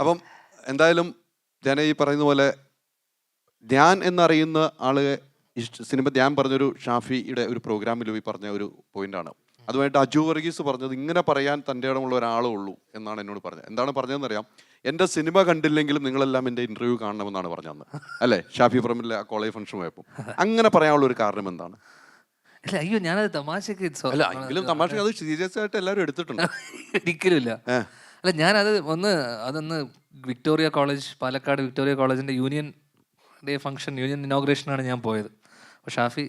അപ്പം എന്തായാലും ഞാൻ ഈ പറയുന്ന പോലെ ധ്യാൻ എന്നറിയുന്ന ആൾ സിനിമ ധ്യാൻ പറഞ്ഞൊരു ഷാഫിയുടെ ഒരു പ്രോഗ്രാമിൽ പോയി പറഞ്ഞ ഒരു പോയിന്റാണ്. അതുമായിട്ട് അജു വർഗീസ് പറഞ്ഞത് ഇങ്ങനെ പറയാൻ തന്റെ ഇടമുള്ള ഒരാളേ ഉള്ളൂ എന്നാണ് എന്നോട് പറഞ്ഞത്. എന്താണ് പറഞ്ഞതെന്ന് അറിയാം എന്റെ സിനിമ കണ്ടില്ലെങ്കിലും നിങ്ങളെല്ലാം എന്റെ ഇന്റർവ്യൂ കാണണമെന്നാണ് പറഞ്ഞത്. അല്ലേ? ഷാഫി ഫ്രമിലെ ആ കോളേജ് ഫംഗ്ഷൻ പോയപ്പോൾ അങ്ങനെ പറയാനുള്ള ഒരു കാരണം എന്താണ്? അല്ല അയ്യോ ഞാനത് തമാശക്ക് അല്ല എങ്കിലും തമാശ അത് സീരിയസ് ആയിട്ട് എല്ലാവരും എടുത്തിട്ടുണ്ട്. ഒരിക്കലും. അല്ല ഞാനത് ഒന്ന് അതൊന്ന് വിക്ടോറിയ കോളേജ് പാലക്കാട് വിക്ടോറിയ കോളേജിന്റെ യൂണിയൻ ഡേ ഫംഗ്ഷൻ യൂണിയൻ ഇനോഗ്രേഷനാണ് ഞാൻ പോയത്. അപ്പോൾ Shafi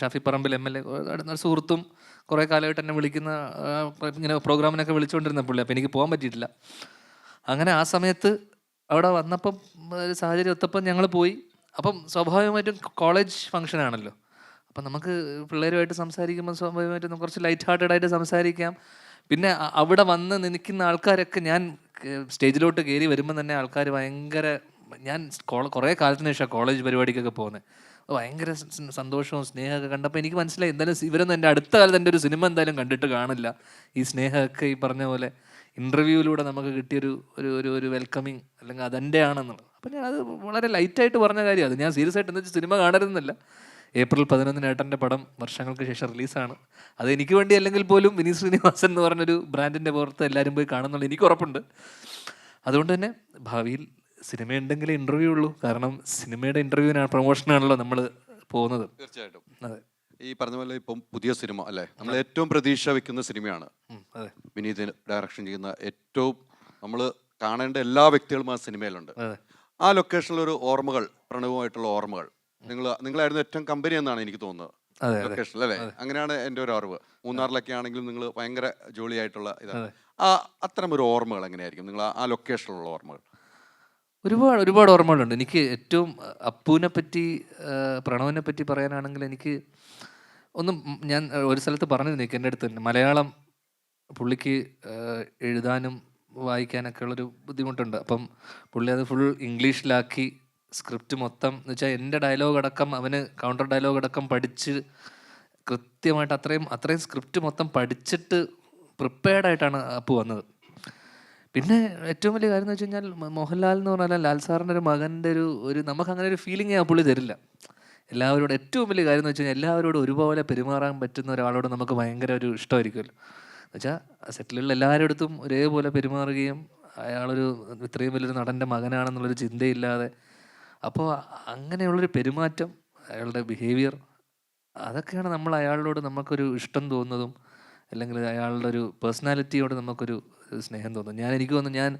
Shafi Parambil M L A അടുത്ത സുഹൃത്തും കുറേ കാലമായിട്ട് എന്നെ വിളിക്കുന്ന ഇങ്ങനെ പ്രോഗ്രാമിനൊക്കെ വിളിച്ചുകൊണ്ടിരുന്ന പുള്ളി. അപ്പോൾ എനിക്ക് പോകാൻ പറ്റിയിട്ടില്ല. അങ്ങനെ ആ സമയത്ത് അവിടെ വന്നപ്പം ഒരു സാഹചര്യം ഒത്തപ്പം ഞങ്ങൾ പോയി. അപ്പം സ്വാഭാവികമായിട്ടും കോളേജ് ഫംഗ്ഷൻ ആണല്ലോ. അപ്പം നമുക്ക് പിള്ളേരുമായിട്ട് സംസാരിക്കുമ്പോൾ സ്വാഭാവികമായിട്ടും കുറച്ച് ലൈറ്റ് ഹാർട്ടഡ് ആയിട്ട് സംസാരിക്കാം. പിന്നെ അവിടെ വന്ന് നിൽക്കുന്ന ആൾക്കാരൊക്കെ ഞാൻ സ്റ്റേജിലോട്ട് കയറി വരുമ്പോൾ തന്നെ ആൾക്കാർ ഭയങ്കര ഞാൻ കുറേ കാലത്തിന് ശേഷം കോളേജ് പരിപാടിക്കൊക്കെ പോകുന്നത്. ഭയങ്കര സന്തോഷവും സ്നേഹമൊക്കെ കണ്ടപ്പോൾ എനിക്ക് മനസ്സിലായി എന്തായാലും ഇവരൊന്നും എന്റെ അടുത്ത കാലത്ത് എന്റെ ഒരു സിനിമ എന്തായാലും കണ്ടിട്ട് കാണില്ല. ഈ സ്നേഹമൊക്കെ ഈ പറഞ്ഞ പോലെ ഇന്റർവ്യൂവിലൂടെ നമുക്ക് കിട്ടിയൊരു ഒരു ഒരു ഒരു വെൽക്കമിങ് അല്ലെങ്കിൽ അതെന്റെ ആണെന്നുള്ളത് അപ്പോൾ ഞാൻ അത് വളരെ ലൈറ്റായിട്ട് പറഞ്ഞ കാര്യമാണ്. അത് ഞാൻ സീരിയസ് ആയിട്ട് എന്താ സിനിമ കാണരുതെന്നല്ല. ഏപ്രിൽ പതിനൊന്നിന് ഏട്ടന്റെ പടം വർഷങ്ങൾക്ക് ശേഷം റിലീസാണ്. അത് എനിക്ക് വേണ്ടി അല്ലെങ്കിൽ പോലും വിനീത് ശ്രീനിവാസൻ എന്ന് പറഞ്ഞൊരു ബ്രാൻഡിന്റെ പുറത്ത് എല്ലാവരും പോയി കാണുന്നുള്ള എനിക്ക് ഉറപ്പുണ്ട്. അതുകൊണ്ട് തന്നെ ഭാവിയിൽ സിനിമ ഉണ്ടെങ്കിലേ ഇന്റർവ്യൂ ഉള്ളൂ. കാരണം സിനിമയുടെ ഇന്റർവ്യൂവിനാണ് പ്രൊമോഷനാണല്ലോ നമ്മൾ പോകുന്നത്. തീർച്ചയായിട്ടും. അതെ. ഈ പറഞ്ഞ പോലെ ഇപ്പം പുതിയ സിനിമ അല്ലേ? നമ്മൾ ഏറ്റവും പ്രതീക്ഷ വെക്കുന്ന സിനിമയാണ്. അതെ. വിനീത് ഡയറക്ഷൻ ചെയ്യുന്ന ഏറ്റവും നമ്മൾ കാണേണ്ട എല്ലാ വ്യക്തികളും ആ സിനിമയിലുണ്ട്. ആ ലൊക്കേഷനിൽ ഒരു ഓർമ്മകൾ പ്രണവുമായിട്ടുള്ള ഓർമ്മകൾ നിങ്ങൾ നിങ്ങളായിരുന്നു ഏറ്റവും കമ്പനി എന്നാണ് എനിക്ക് തോന്നുന്നത്. അതെ അല്ലേ? അങ്ങനെയാണ് എന്റെ ഒരു അറിവ്. മൂന്നാറിലൊക്കെ ആണെങ്കിലും നിങ്ങൾ ഭയങ്കര ജോളിയായിട്ടുള്ള ഇതാണ്. ആ അത്തരം ഒരു ഓർമ്മകൾ എങ്ങനെയായിരിക്കും? നിങ്ങൾ ആ ലൊക്കേഷനിലുള്ള ഓർമ്മകൾ. ഒരുപാട് ഒരുപാട് ഓർമ്മകളുണ്ട്. എനിക്ക് ഏറ്റവും അപ്പുവിനെ പറ്റി പ്രണവിനെ പറ്റി പറയാനാണെങ്കിൽ എനിക്ക് ഒന്നും ഞാൻ ഒരു സ്ഥലത്ത് പറഞ്ഞിരുന്നു എനിക്ക് എന്റെ അടുത്ത് തന്നെ. മലയാളം പുള്ളിക്ക് എഴുതാനും വായിക്കാനൊക്കെ ഉള്ളൊരു ബുദ്ധിമുട്ടുണ്ട്. അപ്പം പുള്ളി അത് ഫുൾ ഇംഗ്ലീഷിലാക്കി സ്ക്രിപ്റ്റ് മൊത്തം. എന്ന് വെച്ചാൽ എന്റെ ഡയലോഗ് അടക്കം അവന് കൗണ്ടർ ഡയലോഗ് അടക്കം പഠിച്ച് കൃത്യമായിട്ട് അത്രയും അത്രയും സ്ക്രിപ്റ്റ് മൊത്തം പഠിച്ചിട്ട് പ്രിപ്പയർഡ് ആയിട്ടാണ് അപ്പ് വന്നത്. പിന്നെ ഏറ്റവും വലിയ കാര്യം എന്ന് വെച്ച് കഴിഞ്ഞാൽ മോഹൻലാൽ എന്ന് പറഞ്ഞാൽ ലാൽ സാറിന്റെ ഒരു മകന്റെ ഒരു ഒരു നമുക്ക് അങ്ങനെ ഒരു ഫീലിംഗ് ആ പുള്ളി തരില്ല. എല്ലാവരോടും ഏറ്റവും വലിയ കാര്യം എന്ന് വെച്ച് കഴിഞ്ഞാൽ എല്ലാവരോടും ഒരുപോലെ പെരുമാറാൻ പറ്റുന്ന ഒരാളോട് നമുക്ക് ഭയങ്കര ഒരു ഇഷ്ടമായിരിക്കുമല്ലോ. എന്നുവെച്ചാൽ സെറ്റിലുള്ള എല്ലാവരുടെ ഒരേപോലെ പെരുമാറുകയും അയാളൊരു ഇത്രയും വലിയൊരു നടന്റെ മകനാണെന്നുള്ളൊരു ചിന്തയില്ലാതെ അപ്പോൾ അങ്ങനെയുള്ളൊരു പെരുമാറ്റം അയാളുടെ ബിഹേവിയർ അതൊക്കെയാണ് നമ്മൾ അയാളോട് നമുക്കൊരു ഇഷ്ടം തോന്നുന്നതും അല്ലെങ്കിൽ അയാളുടെ ഒരു പേഴ്സണാലിറ്റിയോട് നമുക്കൊരു സ്നേഹം തോന്നും ഞാൻ എനിക്ക് തോന്നുന്നു ഞാൻ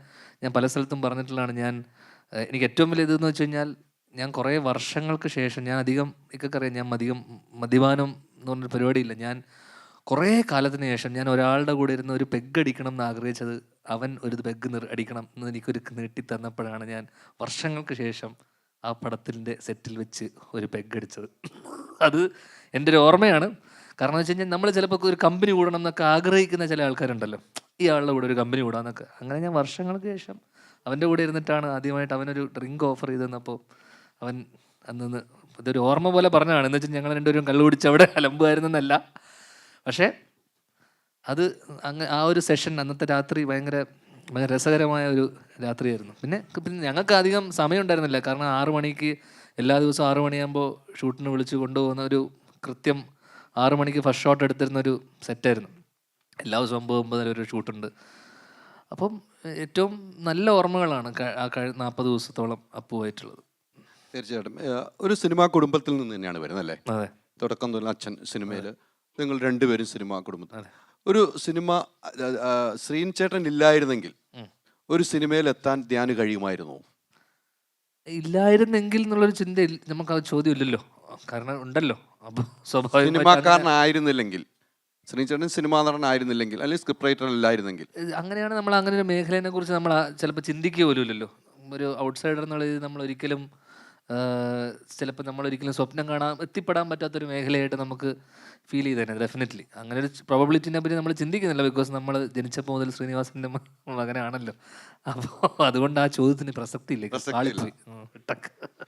ഞാൻ പല സ്ഥലത്തും പറഞ്ഞിട്ടുള്ളതാണ് ഞാൻ എനിക്ക് ഏറ്റവും വലിയ ഇതെന്ന് വെച്ച് കഴിഞ്ഞാൽ ഞാൻ കുറേ വർഷങ്ങൾക്ക് ശേഷം ഞാൻ അധികം ഇക്കൊക്കെ അറിയാം ഞാൻ അധികം മദ്യപാനം എന്ന് പറഞ്ഞൊരു പരിപാടിയില്ല. ഞാൻ കുറേ കാലത്തിന് ശേഷം ഞാൻ ഒരാളുടെ കൂടെ ഇരുന്ന് ഒരു പെഗ് അടിക്കണം എന്ന് ആഗ്രഹിച്ചത് അവൻ ഒരു പെഗ് നിർ അടിക്കണം എന്ന് എനിക്കൊരു നീട്ടി തന്നപ്പോഴാണ് ഞാൻ വർഷങ്ങൾക്ക് ശേഷം ആ പടത്തിന്റെ സെറ്റിൽ വെച്ച് ഒരു പെഗ് അടിച്ചത്. അത് എന്റെ ഒരു ഓർമ്മയാണ്. കാരണം വെച്ച് കഴിഞ്ഞാൽ നമ്മൾ ചിലപ്പോൾ ഒരു കമ്പനി കൂടണം എന്നൊക്കെ ആഗ്രഹിക്കുന്ന ചില ആൾക്കാരുണ്ടല്ലോ. ഈ ആളുടെ കൂടെ ഒരു കമ്പനി കൂടാന്നൊക്കെ. അങ്ങനെ ഞാൻ വർഷങ്ങൾക്ക് ശേഷം അവന്റെ കൂടെ ഇരുന്നിട്ടാണ് ആദ്യമായിട്ട് അവനൊരു ഡ്രിങ്ക് ഓഫർ ചെയ്ത് തന്നപ്പോൾ അവൻ അന്ന് ഇതൊരു ഓർമ്മ പോലെ പറഞ്ഞതാണ്. എന്ന് വെച്ചാൽ ഞങ്ങൾ രണ്ടുപേരും കള്ളു കുടിച്ച് അവിടെ അലമ്പുമായിരുന്നെന്നല്ല പക്ഷേ അത് അങ്ങ് ആ ഒരു സെഷൻ അന്നത്തെ രാത്രി ഭയങ്കര ഭയങ്കര രസകരമായ ഒരു രാത്രിയായിരുന്നു. പിന്നെ പിന്നെ ഞങ്ങൾക്ക് അധികം സമയം ഉണ്ടായിരുന്നില്ല കാരണം ആറു മണിക്ക് എല്ലാ ദിവസവും ആറു മണിയാകുമ്പോൾ ഷൂട്ടിന് വിളിച്ച് കൊണ്ടുപോകുന്ന ഒരു കൃത്യം ആറു മണിക്ക് ഫസ്റ്റ് ഷോട്ട് എടുത്തിരുന്ന ഒരു സെറ്റായിരുന്നു. എല്ലാ ദിവസവും ഒമ്പത് ഒമ്പതര ഒരു ഷൂട്ടുണ്ട്. അപ്പം ഏറ്റവും നല്ല ഓർമ്മകളാണ് ആ കഴി നാൽപ്പത് ദിവസത്തോളം അപ്പുവായിട്ടുള്ളത്. തീർച്ചയായിട്ടും. ഒരു സിനിമാ കുടുംബത്തിൽ നിന്ന് തന്നെയാണ് വരുന്നത് അല്ലേ? അതെ. തുടക്കം മുതൽ അച്ഛൻ സിനിമയിൽ നിങ്ങൾ രണ്ടുപേരും സിനിമാ കുടുംബത്തിൽ. ഒരു സിനിമ ശ്രീൻ ചേട്ടൻ ഇല്ലായിരുന്നെങ്കിൽ ഒരു സിനിമയിൽ എത്താൻ ധ്യാന് കഴിയുമായിരുന്നു. ഇല്ലായിരുന്നെങ്കിൽ എന്നുള്ളൊരു ചിന്ത ഇല്ല- നമുക്ക് ആ ചോദ്യം ഇല്ലല്ലോ കാരണം ഉണ്ടല്ലോ. സ്വാഭാവികമായിട്ടും അങ്ങനെ- സിനിമാക്കാരനായിരുന്നില്ലെങ്കിൽ ശ്രീൻ ചേട്ടൻ സിനിമാ നടനായിരുന്നില്ലെങ്കിൽ അല്ലെങ്കിൽ സ്ക്രിപ്റ്റ് റൈറ്റർ അല്ലായിരുന്നെങ്കിൽ ഇത് അങ്ങനെയാണ് നമ്മൾ അങ്ങനെ ഒരു മേഖലയെ കുറിച്ച് നമ്മൾ ചിലപ്പോൾ ചിന്തിക്കുക പോലും ഇല്ലല്ലോ ഒരു ഔട്ട്സൈഡർ എന്നുള്ള നമ്മൾ ഒരിക്കലും ചിലപ്പോൾ നമ്മൾ ഒരിക്കലും സ്വപ്നം കാണാൻ എത്തിപ്പെടാൻ പറ്റാത്തൊരു മേഖലയായിട്ട് നമുക്ക് ഫീൽ ചെയ്തേനെ ഡെഫിനറ്റ്ലി അങ്ങനെ ഒരു പ്രോബബിലിറ്റിനെ പറ്റി നമ്മൾ ചിന്തിക്കുന്നില്ല ബിക്കോസ് നമ്മൾ ജനിച്ചപ്പോൾ മുതൽ ശ്രീനിവാസന്റെ മകനാണല്ലോ. അപ്പോൾ അതുകൊണ്ട് ആ ചോദ്യത്തിന് പ്രസക്തി ഇല്ല.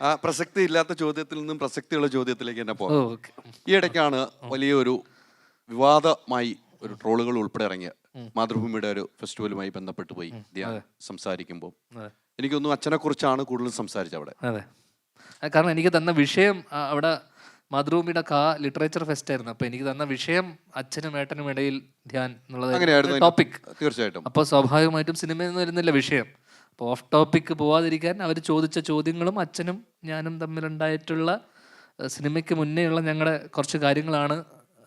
ആ പ്രസക്തി ഇല്ലാത്ത ചോദ്യത്തിൽ നിന്നും പ്രസക്തിയുള്ള ചോദ്യത്തിലേക്ക് തന്നെ പോകാം. ഓക്കെ. ഈ ഇടയ്ക്കാണ് വലിയൊരു വിവാദമായി ഒരു ട്രോളുകൾ ഉൾപ്പെടെ ഇറങ്ങിയ മാതൃഭൂമിയുടെ ഒരു ഫെസ്റ്റിവലുമായി ബന്ധപ്പെട്ട് പോയി സംസാരിക്കുമ്പോൾ. എനിക്കൊന്നും അച്ഛനെ കുറിച്ചാണ് കൂടുതൽ സംസാരിച്ചത് അവിടെ കാരണം എനിക്ക് തന്ന വിഷയം അവിടെ മാതൃഭൂമിയുടെ കാ ലിറ്ററേച്ചർ ഫെസ്റ്റ് ആയിരുന്നു. അപ്പൊ എനിക്ക് തന്ന വിഷയം അച്ഛനും ഏട്ടനും ഇടയിൽ ധ്യാൻ എന്നുള്ളത് ടോപ്പിക് തീർച്ചയായിട്ടും. അപ്പൊ സ്വാഭാവികമായിട്ടും സിനിമയിൽ നിന്ന് വരുന്നില്ല വിഷയം. അപ്പോൾ ഓഫ് ടോപ്പിക്ക് പോവാതിരിക്കാൻ അവർ ചോദിച്ച ചോദ്യങ്ങളും അച്ഛനും ഞാനും തമ്മിലുണ്ടായിട്ടുള്ള സിനിമയ്ക്ക് മുന്നേയുള്ള ഞങ്ങളുടെ കുറച്ച് കാര്യങ്ങളാണ്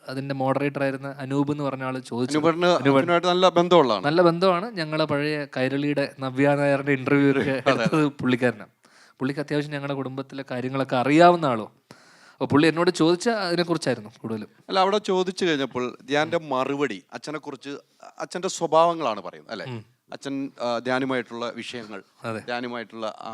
അതിന്റെ മോഡറേറ്റർ ആയിരുന്ന അനൂപ് എന്ന് പറഞ്ഞ ആൾ ചോദിച്ചു നല്ല ബന്ധമുള്ളതാണ്. നല്ല ബന്ധമാണ് ഞങ്ങളെ പഴയ കൈരളിയുടെ നവ്യ നായരുടെ ഇന്റർവ്യൂ എടുത്തത് പുള്ളിക്കാരനാണ്. പുള്ളിക്ക് അത്യാവശ്യം ഞങ്ങളുടെ കുടുംബത്തിലെ കാര്യങ്ങളൊക്കെ അറിയാവുന്ന ആളോ? അപ്പോൾ പുള്ളി എന്നോട് ചോദിച്ച അതിനെക്കുറിച്ചായിരുന്നു കൂടുതലും. അല്ല അവിടെ ചോദിച്ചു കഴിഞ്ഞപ്പോൾ ധ്യാന്റെ മറുപടി അച്ഛനെ കുറിച്ച് അച്ഛന്റെ സ്വഭാവങ്ങളാണ് പറയുന്നത് അല്ലേ? അച്ഛൻ ധ്യാനുമായിട്ടുള്ള വിഷയങ്ങൾ. ധ്യാനുമായിട്ടുള്ള ആ,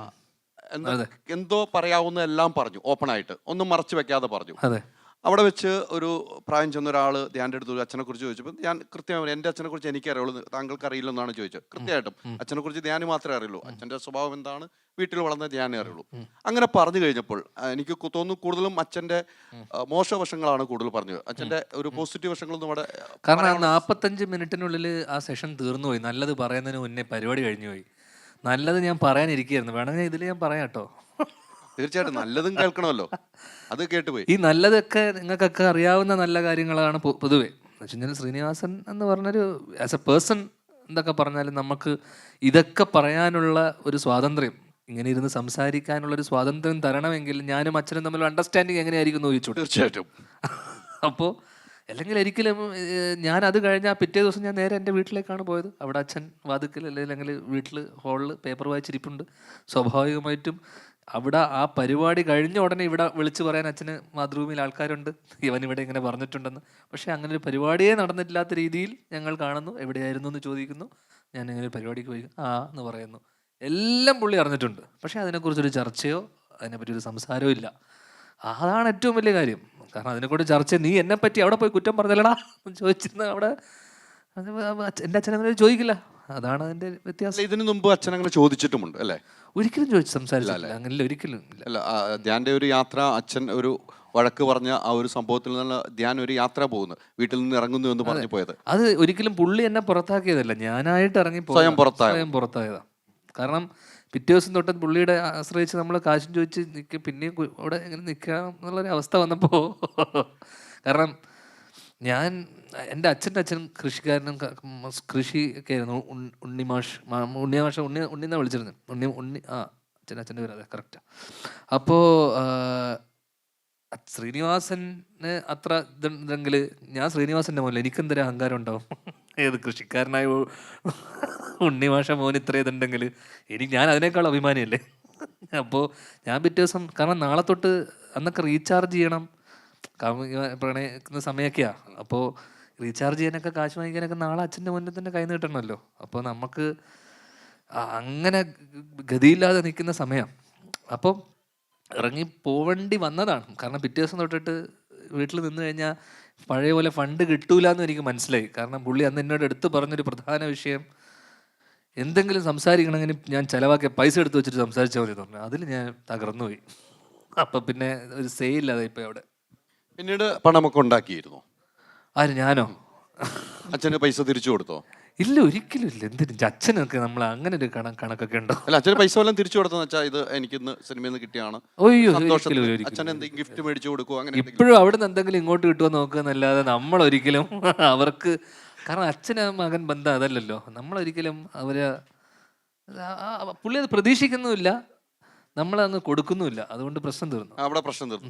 എന്തോ പറയാവുന്ന എല്ലാം പറഞ്ഞു ഓപ്പൺ ആയിട്ട് ഒന്നും മറച്ചു വെക്കാതെ പറഞ്ഞു. അതെ. അവിടെ വെച്ച് ഒരു പ്രായം ചെന്ന ഒരാൾ ധ്യാന്റെ അടുത്ത് അച്ഛനെക്കുറിച്ച് ചോദിച്ചപ്പോൾ ഞാൻ കൃത്യമായി എന്റെ അച്ഛനെക്കുറിച്ച് എനിക്ക് അറിയുള്ളൂ താങ്കൾക്ക് അറിയില്ലെന്നാണ് ചോദിച്ചത് കൃത്യമായിട്ടും അച്ഛനെക്കുറിച്ച് ധ്യാന് മാത്രമേ അറിയുള്ളൂ. അച്ഛന്റെ സ്വഭാവം എന്താണ് വീട്ടിൽ വളർന്ന ധ്യാനേ അറിയുള്ളൂ. അങ്ങനെ പറഞ്ഞു കഴിഞ്ഞപ്പോൾ എനിക്ക് തോന്നുന്നു കൂടുതലും അച്ഛന്റെ മോശവശങ്ങളാണ് കൂടുതൽ പറഞ്ഞത്. അച്ഛന്റെ ഒരു പോസിറ്റീവ് വശങ്ങളൊന്നും അവിടെ കാരണം ആ നാൽപ്പത്തഞ്ച് മിനിറ്റിനുള്ളിൽ ആ സെഷൻ തീർന്നുപോയി. നല്ലത് പറയുന്നതിന് മുന്നേ പരിപാടി കഴിഞ്ഞു പോയി നല്ലത് ഞാൻ പറയാനിരിക്കുകയായിരുന്നു. വേണമെങ്കിൽ ഇതിൽ ഞാൻ പറയാം കേട്ടോ. തീർച്ചയായിട്ടും നല്ലതും കേൾക്കണമല്ലോ. അത് കേട്ടുപോയി. ഈ നല്ലതൊക്കെ നിങ്ങൾക്കൊക്കെ അറിയാവുന്ന നല്ല കാര്യങ്ങളാണ് പൊ- പൊതുവെ. എന്ന് വെച്ച് ശ്രീനിവാസൻ എന്ന് പറഞ്ഞൊരു ആസ് എ പേഴ്സൺ എന്തൊക്കെ പറഞ്ഞാലും നമുക്ക് ഇതൊക്കെ പറയാനുള്ള ഒരു സ്വാതന്ത്ര്യം ഇങ്ങനെ ഇരുന്ന് സംസാരിക്കാനുള്ള ഒരു സ്വാതന്ത്ര്യം തരണമെങ്കിൽ ഞാനും അച്ഛനും തമ്മിൽ അണ്ടർസ്റ്റാൻഡിങ് എങ്ങനെയായിരിക്കും എന്ന് ചോദിച്ചു തീർച്ചയായിട്ടും. അപ്പോൾ അല്ലെങ്കിൽ ഒരിക്കലും ഏഹ്, ഞാൻ അത് കഴിഞ്ഞ ആ പിറ്റേ ദിവസം ഞാൻ നേരെ എന്റെ വീട്ടിലേക്കാണ് പോയത്. അവിടെ അച്ഛൻ വാതുക്കൽ അല്ലെങ്കിൽ വീട്ടിൽ ഹാളിൽ പേപ്പർ വായിച്ചിരിപ്പുണ്ട്. സ്വാഭാവികമായിട്ടും അവിടെ ആ പരിപാടി കഴിഞ്ഞ ഉടനെ ഇവിടെ വിളിച്ചു പറയാൻ അച്ഛന് മാതൃഭൂമിയിൽ ആൾക്കാരുണ്ട്. ഇവൻ ഇവിടെ ഇങ്ങനെ പറഞ്ഞിട്ടുണ്ടെന്ന്. പക്ഷേ അങ്ങനെ ഒരു പരിപാടിയെ നടന്നിട്ടില്ലാത്ത രീതിയിൽ ഞങ്ങൾ കാണുന്നു. എവിടെയായിരുന്നു എന്ന് ചോദിക്കുന്നു. ഞാൻ ഇങ്ങനെ ഒരു പരിപാടിക്ക് പോയി ആ എന്ന് പറയുന്നു. എല്ലാം പുള്ളി അറിഞ്ഞിട്ടുണ്ട്. പക്ഷേ അതിനെക്കുറിച്ചൊരു ചർച്ചയോ അതിനെപ്പറ്റി ഒരു സംസാരവും ഇല്ല. അതാണ് ഏറ്റവും വലിയ കാര്യം. കാരണം അതിനെക്കൂടെ ചർച്ച നീ എന്നെ പറ്റി അവിടെ പോയി കുറ്റം പറഞ്ഞല്ലടാ എന്ന് ചോദിച്ചിരുന്ന അവിടെ എന്റെ അച്ഛൻ ചോദിക്കില്ല. അതാണ് അതിന്റെ വ്യത്യാസം. ഇതിനു മുമ്പ് അച്ഛൻ അങ്ങനെ ചോദിച്ചിട്ടുമുണ്ട് അല്ലേ? ഒരിക്കലും ചോദിച്ചു സംസാരിച്ചില്ല അങ്ങനെ ഒരിക്കലും ഇല്ല. അല്ല ധ്യാന്റെ ഒരു യാത്ര അച്ഛൻ ഒരു വഴക്ക് പറഞ്ഞ ആ ഒരു സംഭവത്തിൽ നിന്ന് ധ്യാൻ ഒരു യാത്ര പോകുന്നു. വീട്ടിൽ നിന്ന് ഇറങ്ങുന്നു എന്ന് പറഞ്ഞു പോയത് അത് ഒരിക്കലും പുള്ളി എന്നെ പുറത്താക്കിയതല്ല. ഞാനായിട്ട് ഇറങ്ങി സ്വയം പുറത്തായത്. സ്വയം പുറത്തായതാ. കാരണം പിറ്റേ ദിവസം തൊട്ട് പുള്ളിയുടെ ആശ്രയിച്ച് നമ്മൾ കാശും ചോദിച്ച് നിൽക്കുക പിന്നെയും അവിടെ ഇങ്ങനെ നിൽക്കുക എന്നുള്ളൊരു അവസ്ഥ വന്നപ്പോൾ കാരണം ഞാൻ എന്റെ അച്ഛന്റെ അച്ഛൻ കൃഷിക്കാരനും ക- കൃഷി ഒക്കെ ആയിരുന്നു ഉണ്ണിമാഷ് ഉണ്ണിമാഷ ഉണ്ണി ഉണ്ണിന്നാ വിളിച്ചിരുന്നത് ഉണ്ണി ഉണ്ണി ആ അച്ഛൻ അച്ഛന്റെ പേര് അതെ കറക്റ്റാ അപ്പോൾ ശ്രീനിവാസന് അത്ര ഇതുണ്ടെങ്കിൽ ഞാൻ ശ്രീനിവാസന്റെ മോനില്ല? എനിക്കെന്തൊരു അഹങ്കാരം ഉണ്ടാവും? ഏത് കൃഷിക്കാരനായ ഉണ്ണിമാഷ മോൻ ഇത്ര ഇതുണ്ടെങ്കിൽ എനിക്ക് ഞാൻ അതിനേക്കാൾ അഭിമാനിയല്ലേ? അപ്പോൾ ഞാൻ പിറ്റേ ദിവസം കാരണം നാളെ തൊട്ട് അന്നൊക്കെ റീചാർജ് ചെയ്യണം. പ്രണയിക്കുന്ന സമയമൊക്കെയാണ് അപ്പോൾ റീചാർജ് ചെയ്യാനൊക്കെ കാശ് വാങ്ങിക്കാനൊക്കെ നാളെ അച്ഛന്റെ മുന്നിൽ തന്നെ കൈ നീട്ടണമല്ലോ. അപ്പോൾ നമുക്ക് അങ്ങനെ ഗതിയില്ലാതെ നിൽക്കുന്ന സമയം. അപ്പം ഇറങ്ങി പോവേണ്ടി വന്നതാണ്. കാരണം പിറ്റേ ദിവസം തൊട്ടിട്ട് വീട്ടിൽ നിന്ന് കഴിഞ്ഞാൽ പഴയ പോലെ ഫണ്ട് കിട്ടൂല എന്ന് എനിക്ക് മനസ്സിലായി. കാരണം പുള്ളി അന്ന് എന്നോട് എടുത്തു പറഞ്ഞൊരു പ്രധാന വിഷയം എന്തെങ്കിലും സംസാരിക്കണമെങ്കിൽ ഞാൻ ചിലവാക്കിയ പൈസ എടുത്ത് വെച്ചിട്ട് സംസാരിച്ചാൽ മതി തോന്നുന്നു അതിൽ ഞാൻ തകർന്നുപോയി. അപ്പം പിന്നെ ഒരു സേ ഇല്ലാതെ ഇപ്പം അവിടെ. പിന്നീട് പണമൊക്കെ ഉണ്ടാക്കിയിരുന്നു. ആര് ഞാനോ? അച്ഛന് പൈസ തിരിച്ചു കൊടുത്തോ? ഇല്ല ഒരിക്കലും ഇല്ല. എന്തിനും? അച്ഛനൊക്കെ നമ്മൾ അങ്ങനെ ഒരു കണ കണക്കൊക്കെ ഉണ്ടോ? അല്ല അച്ഛന് പൈസ എല്ലാം തിരിച്ചു കൊടുത്തെന്ന് വെച്ചാൽ ഇത് എനിക്ക് ഇന്ന് സിനിമയിൽ നിന്ന് കിട്ടിയാണ്. ഒയ്യോ സന്തോഷത്തിൽ ഒരിക്കലും ഒരിക്കലും. അച്ഛൻ എന്തെങ്കിലും ഗിഫ്റ്റ് മേടിച്ചു കൊടുക്കുവോ? അങ്ങനെ എന്തെങ്കിലും? ഇപ്പോഴും അവിടെ നിന്ന് എന്തെങ്കിലും ഇങ്ങോട്ട് കിട്ടുമോ നോക്കുക എന്നല്ലാതെ നമ്മൾ ഒരിക്കലും അവർക്ക് കാരണം അച്ഛന് മകൻ ബന്ധം അതല്ലല്ലോ. നമ്മളൊരിക്കലും അവർ ആ- ആ- പുള്ളി അത് പ്രതീക്ഷിക്കുന്നുമില്ല. നമ്മൾ അങ്ങ് കൊടുക്കുന്നുമില്ല. അതുകൊണ്ട് പ്രശ്നം തീർന്നു. അവിടെ പ്രശ്നം തീർന്നു.